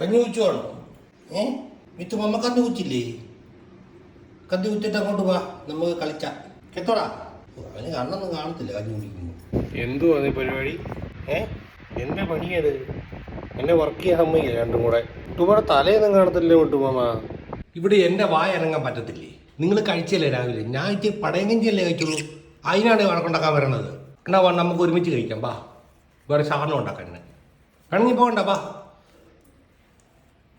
കഞ്ഞി കുച്ചുവാണോ ഏ? വിത്ത് മമ്മ കഞ്ഞി കുച്ചില്ലേ കഞ്ഞി കുത്തിട്ട് അങ്ങോട്ട് വാ നമുക്ക് കളിച്ച. കെത്തോടാ അവന് കണ്ണൊന്നും കാണത്തില്ല കഞ്ഞി കുടിക്കുന്നു എന്തുവാ നീ പരിപാടി? ഏ? എന്റെ പണിയത്? എന്നെ വർക്ക് ചെയ്യാൻ സമ്മതിക്കില്ല രണ്ടും കൂടെ? ഇട്ടുപോടെ തലയൊന്നും കാണത്തില്ലേ വിട്ടുമാമ ഇവിടെ എന്റെ വായ ഇറങ്ങാൻ പറ്റത്തില്ലേ? നിങ്ങൾ കഴിച്ചല്ലേ രാവിലെ? ഞാൻ ഇച്ചിരി പടയങ്കഞ്ചിയല്ലേ കഴിച്ചുള്ളൂ അതിനാണ് വഴക്കുണ്ടാക്കാൻ വരണത്. എന്നാ നമുക്ക് ഒരുമിച്ച് കഴിക്കാം. വാ. വേറെ സാധനം ഉണ്ടാക്കാൻ വേണമെങ്കിൽ പോകണ്ട വാ.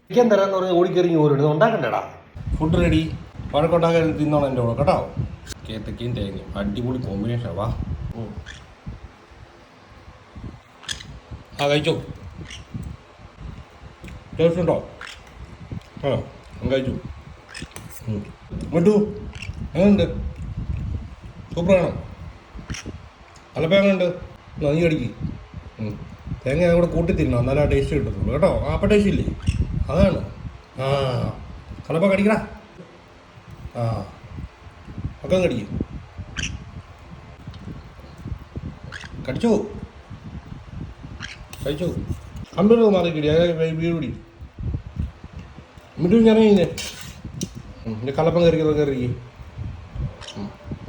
ചിക്കൻ തരാന്ന് പറഞ്ഞ് ഓടിക്കറിഞ്ഞ് ഓരോട് ഉണ്ടാക്കണ്ടടാ. ഫുഡ് റെഡി വഴക്കുണ്ടാക്കാൻ തിന്നോണം എന്റെ കൂടെ കേട്ടോ? കേത്തക്കയും തേങ്ങയും. അടിപൊളി കോമ്പിനേഷൻ വാ. ആ കഴിച്ചോ? ടേസ്റ്റ് ഉണ്ടോ? ആ കഴിച്ചു. വിട്ടു എങ്ങനെയുണ്ട് സൂപ്പറാണോ? അലപ്പം നീ അടിക്ക്. തേങ്ങ കൂടെ കൂട്ടി തിന്നോ നല്ല ടേസ്റ്റ് കിട്ടത്തുള്ളൂ കേട്ടോ? ആ അപ്പം ടേസ്റ്റ് ഇല്ലേ? അതാണ്. ആ കലപ്പ കടിക്കടാ ആ ഒക്കെ കടിക്ക് കടിച്ചോ? കഴിച്ചോ? കമ്പ്യൂട്ടർ മാറി കിടി വീട് പിടി. എന്നിട്ട് ഞാൻ ഇറങ്ങിഞ്ഞേ എന്റെ കലപ്പം കയറി കയറി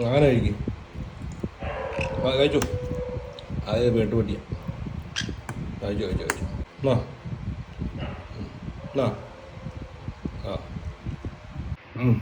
അങ്ങനെ കഴിക്കും. കഴിച്ചു? അത് വേട്ട് പറ്റിയ കഴിച്ചു കഴിച്ചു കഴിച്ചു. എന്നാ? എന്നാ ആ ഉം.